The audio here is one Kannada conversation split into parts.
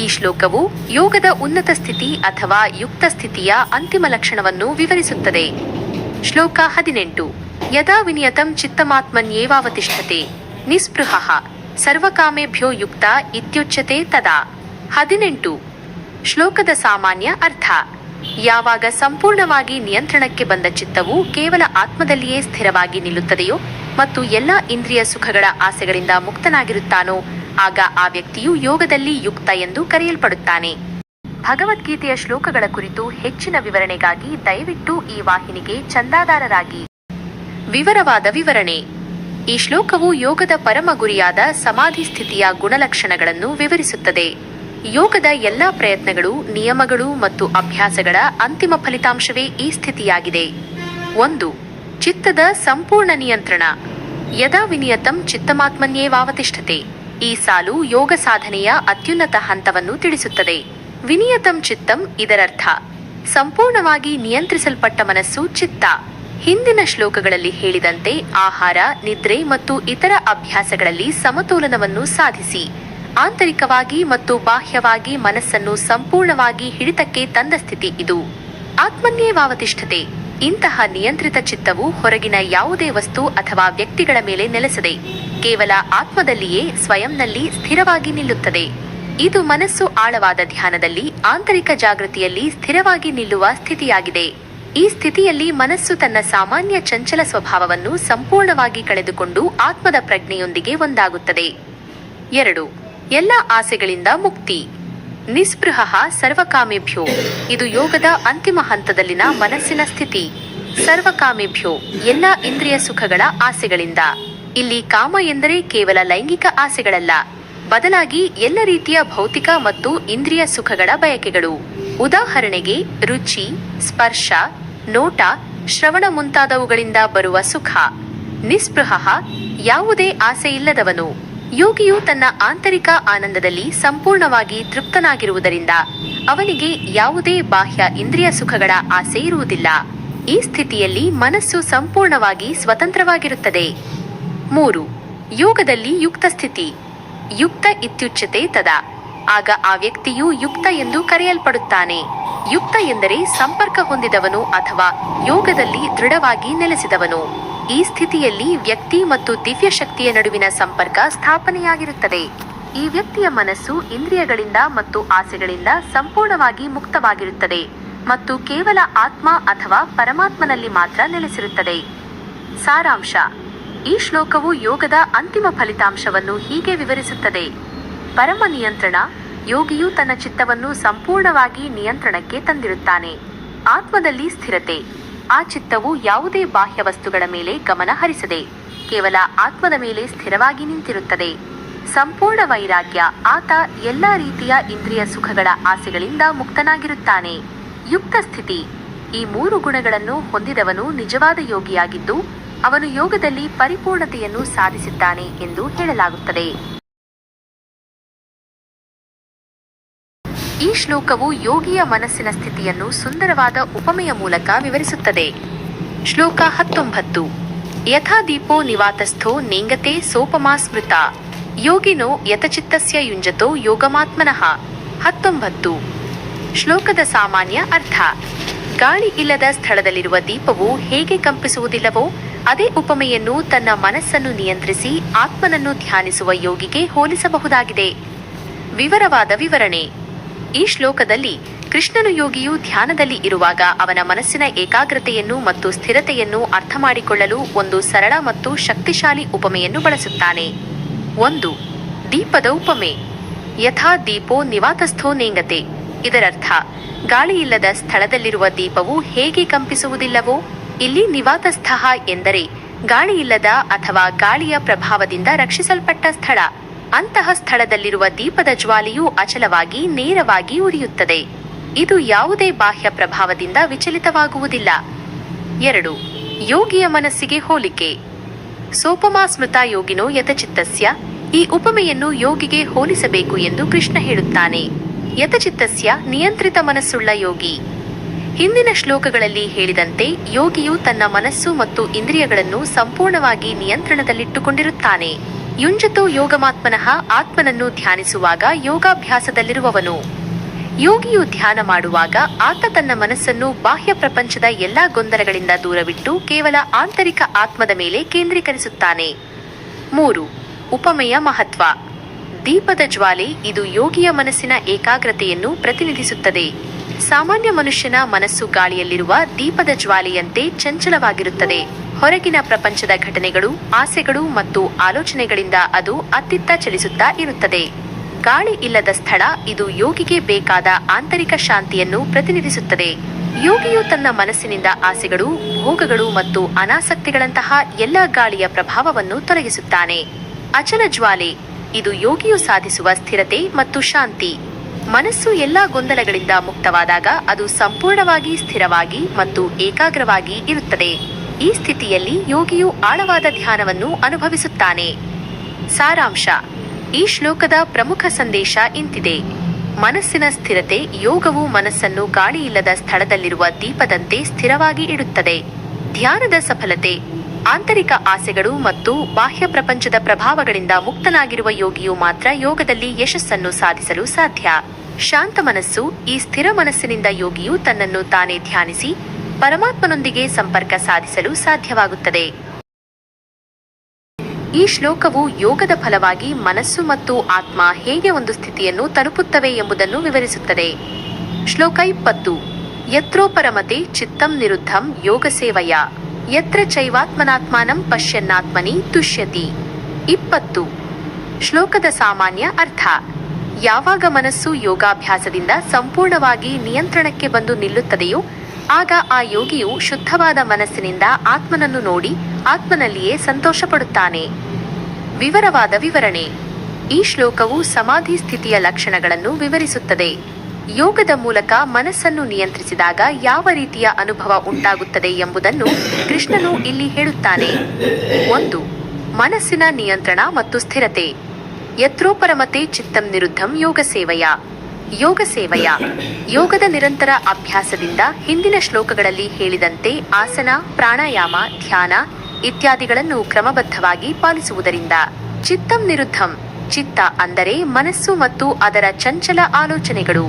ಈ ಶ್ಲೋಕವು ಯೋಗದ ಉನ್ನತ ಸ್ಥಿತಿ ಅಥವಾ ಯುಕ್ತ ಸ್ಥಿತಿಯ ಅಂತಿಮ ಲಕ್ಷಣವನ್ನು ವಿವರಿಸುತ್ತದೆ. ಶ್ಲೋಕ ಹದಿನೆಂಟು. ಯದಾ ವಿನಿಯತಂ ಚಿತ್ತಮಾತ್ಮನ್ಯೇವಾವತಿಷ್ಠತೆ. ನಿಸ್ಪೃಹ. ಸರ್ವಕಾಮೇಭ್ಯೋ ಯುಕ್ತ ಇತ್ಯುಚ್ಯತೆ ತದಾ. ಹದಿನೆಂಟು. ಶ್ಲೋಕದ ಸಾಮಾನ್ಯ ಅರ್ಥ. ಯಾವಾಗ ಸಂಪೂರ್ಣವಾಗಿ ನಿಯಂತ್ರಣಕ್ಕೆ ಬಂದ ಚಿತ್ತವು ಕೇವಲ ಆತ್ಮದಲ್ಲಿಯೇ ಸ್ಥಿರವಾಗಿ ನಿಲ್ಲುತ್ತದೆಯೋ ಮತ್ತು ಎಲ್ಲ ಇಂದ್ರಿಯ ಸುಖಗಳ ಆಸೆಗಳಿಂದ ಮುಕ್ತನಾಗಿರುತ್ತಾನೋ ಆಗ ಆ ವ್ಯಕ್ತಿಯು ಯೋಗದಲ್ಲಿ ಯುಕ್ತ ಎಂದು ಕರೆಯಲ್ಪಡುತ್ತಾನೆ. ಭಗವದ್ಗೀತೆಯ ಶ್ಲೋಕಗಳ ಕುರಿತು ಹೆಚ್ಚಿನ ವಿವರಣೆಗಾಗಿ ದಯವಿಟ್ಟು ಈ ವಾಹಿನಿಗೆ ಚಂದಾದಾರರಾಗಿ. ವಿವರವಾದ ವಿವರಣೆ. ಈ ಶ್ಲೋಕವು ಯೋಗದ ಪರಮ ಗುರಿಯಾದ ಸಮಾಧಿ ಸ್ಥಿತಿಯ ಗುಣಲಕ್ಷಣಗಳನ್ನು ವಿವರಿಸುತ್ತದೆ. ಯೋಗದ ಎಲ್ಲಾ ಪ್ರಯತ್ನಗಳು, ನಿಯಮಗಳು ಮತ್ತು ಅಭ್ಯಾಸಗಳ ಅಂತಿಮ ಫಲಿತಾಂಶವೇ ಈ ಸ್ಥಿತಿಯಾಗಿದೆ. ಒಂದು, ಚಿತ್ತದ ಸಂಪೂರ್ಣ ನಿಯಂತ್ರಣ. ಯದಾ ವಿನಿಯತಂ ಚಿತ್ತಮಾತ್ಮನ್ಯೇವಾವತಿಷ್ಠತೆ ಈ ಸಾಲು ಯೋಗ ಸಾಧನೆಯ ಅತ್ಯುನ್ನತ ಹಂತವನ್ನು ತಿಳಿಸುತ್ತದೆ. ವಿನಿಯತಂ ಚಿತ್ತಂ ಇದರರ್ಥ. ಸಂಪೂರ್ಣವಾಗಿ ನಿಯಂತ್ರಿಸಲ್ಪಟ್ಟ ಮನಸ್ಸು ಚಿತ್ತ. ಹಿಂದಿನ ಶ್ಲೋಕಗಳಲ್ಲಿ ಹೇಳಿದಂತೆ ಆಹಾರ, ನಿದ್ರೆ ಮತ್ತು ಇತರ ಅಭ್ಯಾಸಗಳಲ್ಲಿ ಸಮತೋಲನವನ್ನು ಸಾಧಿಸಿ. ಆಂತರಿಕವಾಗಿ ಮತ್ತು ಬಾಹ್ಯವಾಗಿ ಮನಸ್ಸನ್ನು ಸಂಪೂರ್ಣವಾಗಿ ಹಿಡಿತಕ್ಕೆ ತಂದ ಸ್ಥಿತಿ ಇದು. ಆತ್ಮನ್ಯೇವಾವತಿಷ್ಠತೆ. ಇಂತಹ ನಿಯಂತ್ರಿತ ಚಿತ್ತವು ಹೊರಗಿನ ಯಾವುದೇ ವಸ್ತು ಅಥವಾ ವ್ಯಕ್ತಿಗಳ ಮೇಲೆ ನೆಲೆಸದೆ ಕೇವಲ ಆತ್ಮದಲ್ಲಿಯೇ ಸ್ವಯಂನಲ್ಲಿ ಸ್ಥಿರವಾಗಿ ನಿಲ್ಲುತ್ತದೆ. ಇದು ಮನಸ್ಸು ಆಳವಾದ ಧ್ಯಾನದಲ್ಲಿ ಆಂತರಿಕ ಜಾಗೃತಿಯಲ್ಲಿ ಸ್ಥಿರವಾಗಿ ನಿಲ್ಲುವ ಸ್ಥಿತಿಯಾಗಿದೆ. ಈ ಸ್ಥಿತಿಯಲ್ಲಿ ಮನಸ್ಸು ತನ್ನ ಸಾಮಾನ್ಯ ಚಂಚಲ ಸ್ವಭಾವವನ್ನು ಸಂಪೂರ್ಣವಾಗಿ ಕಳೆದುಕೊಂಡು ಆತ್ಮದ ಪ್ರಜ್ಞೆಯೊಂದಿಗೆ ಒಂದಾಗುತ್ತದೆ. ಎರಡು. ಎಲ್ಲ ಆಸೆಗಳಿಂದ ಮುಕ್ತಿ. ನಿಸ್ಪೃಹ ಸರ್ವಕಾಮೇಭ್ಯೋ. ಇದು ಯೋಗದ ಅಂತಿಮ ಹಂತದಲ್ಲಿನ ಮನಸ್ಸಿನ ಸ್ಥಿತಿ. ಸರ್ವಕಾಮೇಭ್ಯೋ, ಎಲ್ಲ ಇಂದ್ರಿಯ ಸುಖಗಳ ಆಸೆಗಳಿಂದ. ಇಲ್ಲಿ ಕಾಮ ಎಂದರೆ ಕೇವಲ ಲೈಂಗಿಕ ಆಸೆಗಳಲ್ಲ. ಬದಲಾಗಿ ಎಲ್ಲ ರೀತಿಯ ಭೌತಿಕ ಮತ್ತು ಇಂದ್ರಿಯ ಸುಖಗಳ ಬಯಕೆಗಳು. ಉದಾಹರಣೆಗೆ, ರುಚಿ, ಸ್ಪರ್ಶ, ನೋಟ, ಶ್ರವಣ ಮುಂತಾದವುಗಳಿಂದ ಬರುವ ಸುಖ. ನಿಸ್ಪೃಹ ಯಾವುದೇ ಆಸೆ ಇಲ್ಲದವನು ಯೋಗಿಯು ತನ್ನ ಆಂತರಿಕ ಆನಂದದಲ್ಲಿ ಸಂಪೂರ್ಣವಾಗಿ ತೃಪ್ತನಾಗಿರುವುದರಿಂದ ಅವನಿಗೆ ಯಾವುದೇ ಬಾಹ್ಯ ಇಂದ್ರಿಯ ಸುಖಗಳ ಆಸೆ ಇರುವುದಿಲ್ಲ. ಈ ಸ್ಥಿತಿಯಲ್ಲಿ ಮನಸ್ಸು ಸಂಪೂರ್ಣವಾಗಿ ಸ್ವತಂತ್ರವಾಗಿರುತ್ತದೆ. ಮೂರು, ಯೋಗದಲ್ಲಿ ಯುಕ್ತ ಸ್ಥಿತಿ. ಯುಕ್ತ ಇತ್ಯುಚ್ಯತೆ ತದ. ಆಗ ಆ ವ್ಯಕ್ತಿಯು ಯುಕ್ತ ಎಂದು ಕರೆಯಲ್ಪಡುತ್ತಾನೆ. ಯುಕ್ತ ಎಂದರೆ ಸಂಪರ್ಕ ಹೊಂದಿದವನು ಅಥವಾ ಯೋಗದಲ್ಲಿ ದೃಢವಾಗಿ ನೆಲೆಸಿದವನು. ಈ ಸ್ಥಿತಿಯಲ್ಲಿ ವ್ಯಕ್ತಿ ಮತ್ತು ದಿವ್ಯ ಶಕ್ತಿಯ ನಡುವಿನ ಸಂಪರ್ಕ ಸ್ಥಾಪನೆಯಾಗಿರುತ್ತದೆ. ಈ ವ್ಯಕ್ತಿಯ ಮನಸ್ಸು ಇಂದ್ರಿಯಗಳಿಂದ ಮತ್ತು ಆಸೆಗಳಿಂದ ಸಂಪೂರ್ಣವಾಗಿ ಮುಕ್ತವಾಗಿರುತ್ತದೆ ಮತ್ತು ಕೇವಲ ಆತ್ಮ ಅಥವಾ ಪರಮಾತ್ಮನಲ್ಲಿ ಮಾತ್ರ ನೆಲೆಸಿರುತ್ತದೆ. ಸಾರಾಂಶ. ಈ ಶ್ಲೋಕವು ಯೋಗದ ಅಂತಿಮ ಫಲಿತಾಂಶವನ್ನು ಹೀಗೆ ವಿವರಿಸುತ್ತದೆ. ಪರಮ ನಿಯಂತ್ರಣ. ಯೋಗಿಯು ತನ್ನ ಚಿತ್ತವನ್ನು ಸಂಪೂರ್ಣವಾಗಿ ನಿಯಂತ್ರಣಕ್ಕೆ ತಂದಿರುತ್ತಾನೆ. ಆತ್ಮದಲ್ಲಿ ಸ್ಥಿರತೆ. ಆ ಚಿತ್ತವು ಯಾವುದೇ ಬಾಹ್ಯ ವಸ್ತುಗಳ ಮೇಲೆ ಗಮನ ಹರಿಸದೆ ಕೇವಲ ಆತ್ಮದ ಮೇಲೆ ಸ್ಥಿರವಾಗಿ ನಿಂತಿರುತ್ತದೆ. ಸಂಪೂರ್ಣ ವೈರಾಗ್ಯ ಆತ ಎಲ್ಲ ರೀತಿಯ ಇಂದ್ರಿಯ ಸುಖಗಳ ಆಸೆಗಳಿಂದ ಮುಕ್ತನಾಗಿರುತ್ತಾನೆ. ಯುಕ್ತ ಸ್ಥಿತಿ. ಈ ಮೂರು ಗುಣಗಳನ್ನು ಹೊಂದಿದವನು ನಿಜವಾದ ಯೋಗಿಯಾಗಿದ್ದು, ಅವನು ಯೋಗದಲ್ಲಿ ಪರಿಪೂರ್ಣತೆಯನ್ನು ಸಾಧಿಸಿದ್ದಾನೆ ಎಂದು ಹೇಳಲಾಗುತ್ತದೆ. ಈ ಶ್ಲೋಕವು ಯೋಗಿಯ ಮನಸ್ಸಿನ ಸ್ಥಿತಿಯನ್ನು ಸುಂದರವಾದ ಉಪಮೆಯ ಮೂಲಕ ವಿವರಿಸುತ್ತದೆ. ಶ್ಲೋಕ ಹತ್ತೊಂಬತ್ತು. ಯಥಾ ದೀಪೋ ನಿವಾತಸ್ಥೋ ನೇಂಗತೆ ಸೋಪಮಾ ಸ್ಮೃತ. ಯೋಗಿನೋ ಯಥಚಿತ್ತಸ್ಯ ಯುಂಜತೋ ಯೋಗಮಾತ್ಮನಃ. ಹತ್ತೊಂಬತ್ತು. ಶ್ಲೋಕದ ಸಾಮಾನ್ಯ ಅರ್ಥ. ಗಾಳಿ ಇಲ್ಲದ ಸ್ಥಳದಲ್ಲಿರುವ ದೀಪವು ಹೇಗೆ ಕಂಪಿಸುವುದಿಲ್ಲವೋ, ಅದೇ ಉಪಮೆಯನ್ನು ತನ್ನ ಮನಸ್ಸನ್ನು ನಿಯಂತ್ರಿಸಿ ಆತ್ಮನನ್ನು ಧ್ಯಾನಿಸುವ ಯೋಗಿಗೆ ಹೋಲಿಸಬಹುದಾಗಿದೆ. ವಿವರವಾದ ವಿವರಣೆ. ಈ ಶ್ಲೋಕದಲ್ಲಿ ಕೃಷ್ಣನು ಯೋಗಿಯು ಧ್ಯಾನದಲ್ಲಿ ಇರುವಾಗ ಅವನ ಮನಸ್ಸಿನ ಏಕಾಗ್ರತೆಯನ್ನು ಮತ್ತು ಸ್ಥಿರತೆಯನ್ನು ಅರ್ಥ ಮಾಡಿಕೊಳ್ಳಲು ಒಂದು ಸರಳ ಮತ್ತು ಶಕ್ತಿಶಾಲಿ ಉಪಮೆಯನ್ನು ಬಳಸುತ್ತಾನೆ. ಒಂದು, ದೀಪದ ಉಪಮೆ. ಯಥಾ ದೀಪೋ ನಿವಾತಸ್ಥೋ ನೇಂಗತೆ. ಇದರರ್ಥ, ಗಾಳಿಯಿಲ್ಲದ ಸ್ಥಳದಲ್ಲಿರುವ ದೀಪವು ಹೇಗೆ ಕಂಪಿಸುವುದಿಲ್ಲವೋ, ಇಲ್ಲಿ ನಿವಾತಸ್ಥಃ ಎಂದರೆ ಗಾಳಿಯಿಲ್ಲದ ಅಥವಾ ಗಾಳಿಯ ಪ್ರಭಾವದಿಂದ ರಕ್ಷಿಸಲ್ಪಟ್ಟ ಸ್ಥಳ. ಅಂತಹ ಸ್ಥಳದಲ್ಲಿರುವ ದೀಪದ ಜ್ವಾಲೆಯು ಅಚಲವಾಗಿ ನೇರವಾಗಿ ಉರಿಯುತ್ತದೆ. ಇದು ಯಾವುದೇ ಬಾಹ್ಯ ಪ್ರಭಾವದಿಂದ ವಿಚಲಿತವಾಗುವುದಿಲ್ಲ. ಎರಡು. ಯೋಗಿಯ ಮನಸ್ಸಿಗೆ ಹೋಲಿಕೆ. ಸೋಪಮಾ ಸ್ಮೃತ ಯೋಗಿನೋ ಯತಚಿತ್ತಸ್ಯ ಈ ಉಪಮೆಯನ್ನು ಯೋಗಿಗೆ ಹೋಲಿಸಬೇಕು ಎಂದು ಕೃಷ್ಣ ಹೇಳುತ್ತಾನೆ. ಯತಚಿತ್ತಸ್ಯ ನಿಯಂತ್ರಿತ ಮನಸ್ಸುಳ್ಳ ಯೋಗಿ. ಹಿಂದಿನ ಶ್ಲೋಕಗಳಲ್ಲಿ ಹೇಳಿದಂತೆ ಯೋಗಿಯು ತನ್ನ ಮನಸ್ಸು ಮತ್ತು ಇಂದ್ರಿಯಗಳನ್ನು ಸಂಪೂರ್ಣವಾಗಿ ನಿಯಂತ್ರಣದಲ್ಲಿಟ್ಟುಕೊಂಡಿರುತ್ತಾನೆ. ಯುಂಜತೋ ಯೋಗಮಾತ್ಮನಃ ಆತ್ಮನನ್ನು ಧ್ಯಾನಿಸುವಾಗ ಯೋಗಾಭ್ಯಾಸದಲ್ಲಿರುವವನು. ಯೋಗಿಯು ಧ್ಯಾನ ಮಾಡುವಾಗ ಆತ ತನ್ನ ಮನಸ್ಸನ್ನು ಬಾಹ್ಯ ಪ್ರಪಂಚದ ಎಲ್ಲಾ ಗೊಂದಲಗಳಿಂದ ದೂರವಿಟ್ಟು ಕೇವಲ ಆಂತರಿಕ ಆತ್ಮದ ಮೇಲೆ ಕೇಂದ್ರೀಕರಿಸುತ್ತಾನೆ. ಮೂರು, ಉಪಮೆಯ ಮಹತ್ವ. ದೀಪದ ಜ್ವಾಲೆ ಇದು ಯೋಗಿಯ ಮನಸ್ಸಿನ ಏಕಾಗ್ರತೆಯನ್ನು ಪ್ರತಿನಿಧಿಸುತ್ತದೆ. ಸಾಮಾನ್ಯ ಮನುಷ್ಯನ ಮನಸ್ಸು ಗಾಳಿಯಲ್ಲಿರುವ ದೀಪದ ಜ್ವಾಲೆಯಂತೆ ಚಂಚಲವಾಗಿರುತ್ತದೆ. ಹೊರಗಿನ ಪ್ರಪಂಚದ ಘಟನೆಗಳು, ಆಸೆಗಳು ಮತ್ತು ಆಲೋಚನೆಗಳಿಂದ ಅದು ಅತ್ತಿತ್ತ ಚಲಿಸುತ್ತಾ ಇರುತ್ತದೆ. ಗಾಳಿ ಇಲ್ಲದ ಸ್ಥಳ ಇದು ಯೋಗಿಗೆ ಬೇಕಾದ ಆಂತರಿಕ ಶಾಂತಿಯನ್ನು ಪ್ರತಿನಿಧಿಸುತ್ತದೆ. ಯೋಗಿಯು ತನ್ನ ಮನಸ್ಸಿನಿಂದ ಆಸೆಗಳು, ಭೋಗಗಳು ಮತ್ತು ಅನಾಸಕ್ತಿಗಳಂತಹ ಎಲ್ಲ ಗಾಳಿಯ ಪ್ರಭಾವವನ್ನು ತೊಲಗಿಸುತ್ತಾನೆ. ಅಚಲ ಜ್ವಾಲೆ, ಇದು ಯೋಗಿಯು ಸಾಧಿಸುವ ಸ್ಥಿರತೆ ಮತ್ತು ಶಾಂತಿ. ಮನಸ್ಸು ಎಲ್ಲಾ ಗೊಂದಲಗಳಿಂದ ಮುಕ್ತವಾದಾಗ ಅದು ಸಂಪೂರ್ಣವಾಗಿ ಸ್ಥಿರವಾಗಿ ಮತ್ತು ಏಕಾಗ್ರವಾಗಿ ಇರುತ್ತದೆ. ಈ ಸ್ಥಿತಿಯಲ್ಲಿ ಯೋಗಿಯು ಆಳವಾದ ಧ್ಯಾನವನ್ನು ಅನುಭವಿಸುತ್ತಾನೆ. ಸಾರಾಂಶ. ಈ ಶ್ಲೋಕದ ಪ್ರಮುಖ ಸಂದೇಶ ಇಂತಿದೆ. ಮನಸ್ಸಿನ ಸ್ಥಿರತೆ ಯೋಗವು ಮನಸ್ಸನ್ನು ಗಾಳಿಯಿಲ್ಲದ ಸ್ಥಳದಲ್ಲಿರುವ ದೀಪದಂತೆ ಸ್ಥಿರವಾಗಿ ಇಡುತ್ತದೆ. ಧ್ಯಾನದ ಸಫಲತೆ. ಆಂತರಿಕ ಆಸೆಗಳು ಮತ್ತು ಬಾಹ್ಯ ಪ್ರಪಂಚದ ಪ್ರಭಾವಗಳಿಂದ ಮುಕ್ತನಾಗಿರುವ ಯೋಗಿಯು ಮಾತ್ರ ಯೋಗದಲ್ಲಿ ಯಶಸ್ಸನ್ನು ಸಾಧಿಸಲು ಸಾಧ್ಯ. ಶಾಂತ ಮನಸ್ಸು ಈ ಸ್ಥಿರ ಮನಸ್ಸಿನಿಂದ ಯೋಗಿಯು ತನ್ನನ್ನು ತಾನೇ ಧ್ಯಾನಿಸಿ ಪರಮಾತ್ಮನೊಂದಿಗೆ ಸಂಪರ್ಕ ಸಾಧಿಸಲು ಸಾಧ್ಯವಾಗುತ್ತದೆ. ಈ ಶ್ಲೋಕವು ಯೋಗದ ಫಲವಾಗಿ ಮನಸ್ಸು ಮತ್ತು ಆತ್ಮ ಹೇಗೆ ಒಂದು ಸ್ಥಿತಿಯನ್ನು ತಲುಪುತ್ತವೆ ಎಂಬುದನ್ನು ವಿವರಿಸುತ್ತದೆ. ಶ್ಲೋಕ ಇಪ್ಪತ್ತು. ಯತ್ರೋಪರಮತೆ ಚಿತ್ತಂ ನಿರುದ್ಧಂ ಯೋಗ ಸೇವಯ. ಯತ್ರ ಚೈವಾತ್ಮನಾತ್ಮಾನಂ ಪಶ್ಯನ್ನಾತ್ಮನಿ ತುಷ್ಯತಿ. ಇಪ್ಪತ್ತು. ಶ್ಲೋಕದ ಸಾಮಾನ್ಯ ಅರ್ಥ. ಯಾವಾಗ ಮನಸ್ಸು ಯೋಗಾಭ್ಯಾಸದಿಂದ ಸಂಪೂರ್ಣವಾಗಿ ನಿಯಂತ್ರಣಕ್ಕೆ ಬಂದು ನಿಲ್ಲುತ್ತದೆಯೋ ಆಗ ಆ ಯೋಗಿಯು ಶುದ್ಧವಾದ ಮನಸ್ಸಿನಿಂದ ಆತ್ಮನನ್ನು ನೋಡಿ ಆತ್ಮನಲ್ಲಿಯೇ ಸಂತೋಷಪಡುತ್ತಾನೆ. ವಿವರವಾದ ವಿವರಣೆ. ಈ ಶ್ಲೋಕವು ಸಮಾಧಿ ಸ್ಥಿತಿಯ ಲಕ್ಷಣಗಳನ್ನು ವಿವರಿಸುತ್ತದೆ. ಯೋಗದ ಮೂಲಕ ಮನಸ್ಸನ್ನು ನಿಯಂತ್ರಿಸಿದಾಗ ಯಾವ ರೀತಿಯ ಅನುಭವ ಉಂಟಾಗುತ್ತದೆ ಎಂಬುದನ್ನು ಕೃಷ್ಣನು ಇಲ್ಲಿ ಹೇಳುತ್ತಾನೆ. ಒಂದು, ಮನಸ್ಸಿನ ನಿಯಂತ್ರಣ ಮತ್ತು ಸ್ಥಿರತೆ. ಯತ್ರೋಪರಮತೆ ಚಿತ್ತಂ ನಿರುದ್ಧಂ ಯೋಗ ಸೇವೆಯ ಯೋಗ ಸೇವೆಯ ಯೋಗದ ನಿರಂತರ ಅಭ್ಯಾಸದಿಂದ ಹಿಂದಿನ ಶ್ಲೋಕಗಳಲ್ಲಿ ಹೇಳಿದಂತೆ ಆಸನ, ಪ್ರಾಣಾಯಾಮ, ಧ್ಯಾನ ಇತ್ಯಾದಿಗಳನ್ನು ಕ್ರಮಬದ್ಧವಾಗಿ ಪಾಲಿಸುವುದರಿಂದ ಚಿತ್ತಂ ನಿರುದ್ಧಂ. ಚಿತ್ತ ಅಂದರೆ ಮನಸ್ಸು ಮತ್ತು ಅದರ ಚಂಚಲ ಆಲೋಚನೆಗಳು.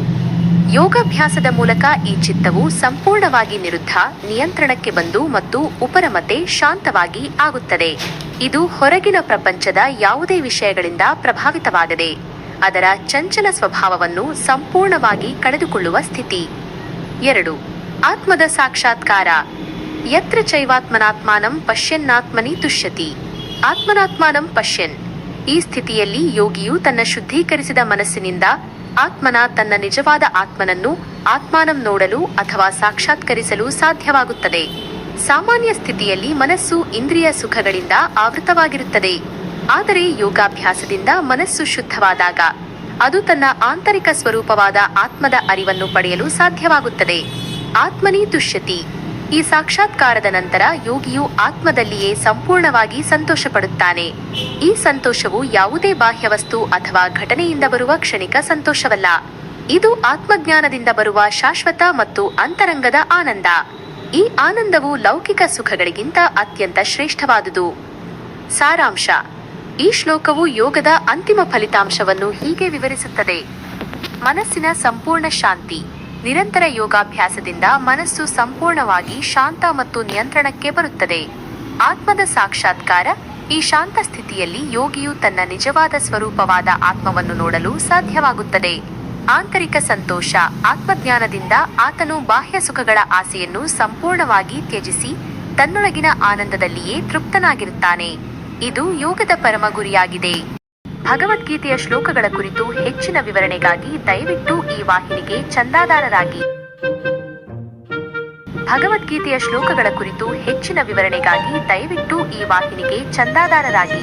ಯೋಗಾಭ್ಯಾಸದ ಮೂಲಕ ಈ ಚಿತ್ತವು ಸಂಪೂರ್ಣವಾಗಿ ನಿರುದ್ಧ, ನಿಯಂತ್ರಣಕ್ಕೆ ಬಂದು ಮತ್ತು ಉಪರಮತೆ ಶಾಂತವಾಗಿ ಆಗುತ್ತದೆ. ಇದು ಹೊರಗಿನ ಪ್ರಪಂಚದ ಯಾವುದೇ ವಿಷಯಗಳಿಂದ ಪ್ರಭಾವಿತವಾಗದೆ ಅದರ ಚಂಚಲ ಸ್ವಭಾವವನ್ನು ಸಂಪೂರ್ಣವಾಗಿ ಕಳೆದುಕೊಳ್ಳುವ ಸ್ಥಿತಿ. ಎರಡು. ಆತ್ಮದ ಸಾಕ್ಷಾತ್ಕಾರ. ಯತ್ರ ಚೈವಾತ್ಮನಾತ್ಮಾನಂ ಪಶ್ಯನ್ನಾತ್ಮನಿ ತುಷ್ಯತಿ. ಆತ್ಮನಾತ್ಮಾನಂ ಪಶ್ಯನ್. ಈ ಸ್ಥಿತಿಯಲ್ಲಿ ಯೋಗಿಯು ತನ್ನ ಶುದ್ಧೀಕರಿಸಿದ ಮನಸ್ಸಿನಿಂದ ಆತ್ಮನ ತನ್ನ ನಿಜವಾದ ಆತ್ಮನನ್ನು ಆತ್ಮಾನಂ ನೋಡಲು ಅಥವಾ ಸಾಕ್ಷಾತ್ಕರಿಸಲು ಸಾಧ್ಯವಾಗುತ್ತದೆ. ಸಾಮಾನ್ಯ ಸ್ಥಿತಿಯಲ್ಲಿ ಮನಸ್ಸು ಇಂದ್ರಿಯ ಸುಖಗಳಿಂದ ಆವೃತವಾಗಿರುತ್ತದೆ. ಆದರೆ ಯೋಗಾಭ್ಯಾಸದಿಂದ ಮನಸ್ಸು ಶುದ್ಧವಾದಾಗ ಅದು ತನ್ನ ಆಂತರಿಕ ಸ್ವರೂಪವಾದ ಆತ್ಮದ ಅರಿವನ್ನು ಪಡೆಯಲು ಸಾಧ್ಯವಾಗುತ್ತದೆ. ಆತ್ಮನಿ ತುಷ್ಯತಿ ಈ ಸಾಕ್ಷಾತ್ಕಾರದ ನಂತರ ಯೋಗಿಯು ಆತ್ಮದಲ್ಲಿಯೇ ಸಂಪೂರ್ಣವಾಗಿ ಸಂತೋಷಪಡುತ್ತಾನೆ. ಈ ಸಂತೋಷವು ಯಾವುದೇ ಬಾಹ್ಯ ವಸ್ತು ಅಥವಾ ಘಟನೆಯಿಂದ ಬರುವ ಕ್ಷಣಿಕ ಸಂತೋಷವಲ್ಲ. ಇದು ಆತ್ಮಜ್ಞಾನದಿಂದ ಬರುವ ಶಾಶ್ವತ ಮತ್ತು ಅಂತರಂಗದ ಆನಂದ. ಈ ಆನಂದವು ಲೌಕಿಕ ಸುಖಗಳಿಗಿಂತ ಅತ್ಯಂತ ಶ್ರೇಷ್ಠವಾದುದು. ಸಾರಾಂಶ. ಈ ಶ್ಲೋಕವು ಯೋಗದ ಅಂತಿಮ ಫಲಿತಾಂಶವನ್ನು ಹೀಗೆ ವಿವರಿಸುತ್ತದೆ. ಮನಸ್ಸಿನ ಸಂಪೂರ್ಣ ಶಾಂತಿ. ನಿರಂತರ ಯೋಗಾಭ್ಯಾಸದಿಂದ ಮನಸ್ಸು ಸಂಪೂರ್ಣವಾಗಿ ಶಾಂತ ಮತ್ತು ನಿಯಂತ್ರಣಕ್ಕೆ ಬರುತ್ತದೆ. ಆತ್ಮದ ಸಾಕ್ಷಾತ್ಕಾರ. ಈ ಶಾಂತ ಸ್ಥಿತಿಯಲ್ಲಿ ಯೋಗಿಯು ತನ್ನ ನಿಜವಾದ ಸ್ವರೂಪವಾದ ಆತ್ಮವನ್ನು ನೋಡಲು ಸಾಧ್ಯವಾಗುತ್ತದೆ. ಆಂತರಿಕ ಸಂತೋಷ. ಆತ್ಮಜ್ಞಾನದಿಂದ ಆತನು ಬಾಹ್ಯ ಸುಖಗಳ ಆಸೆಯನ್ನು ಸಂಪೂರ್ಣವಾಗಿ ತ್ಯಜಿಸಿ, ತನ್ನೊಳಗಿನ ಆನಂದದಲ್ಲಿಯೇ ತೃಪ್ತನಾಗಿರುತ್ತಾನೆ. ಇದು ಯೋಗದ ಪರಮ ಗುರಿಯಾಗಿದೆ ಭಗವದ್ಗೀತೆಯ ಶ್ಲೋಕಗಳ ಕುರಿತು ಹೆಚ್ಚಿನ ವಿವರಣೆಗಾಗಿ ದಯವಿಟ್ಟು ಈ ವಾಹಿನಿಗೆ ಚಂದಾದಾರರಾಗಿ. ಭಗವದ್ಗೀತೆಯ ಶ್ಲೋಕಗಳ ಕುರಿತು ಹೆಚ್ಚಿನ ವಿವರಣೆಗಾಗಿ ದಯವಿಟ್ಟು ಈ ವಾಹಿನಿಗೆ ಚಂದಾದಾರರಾಗಿ.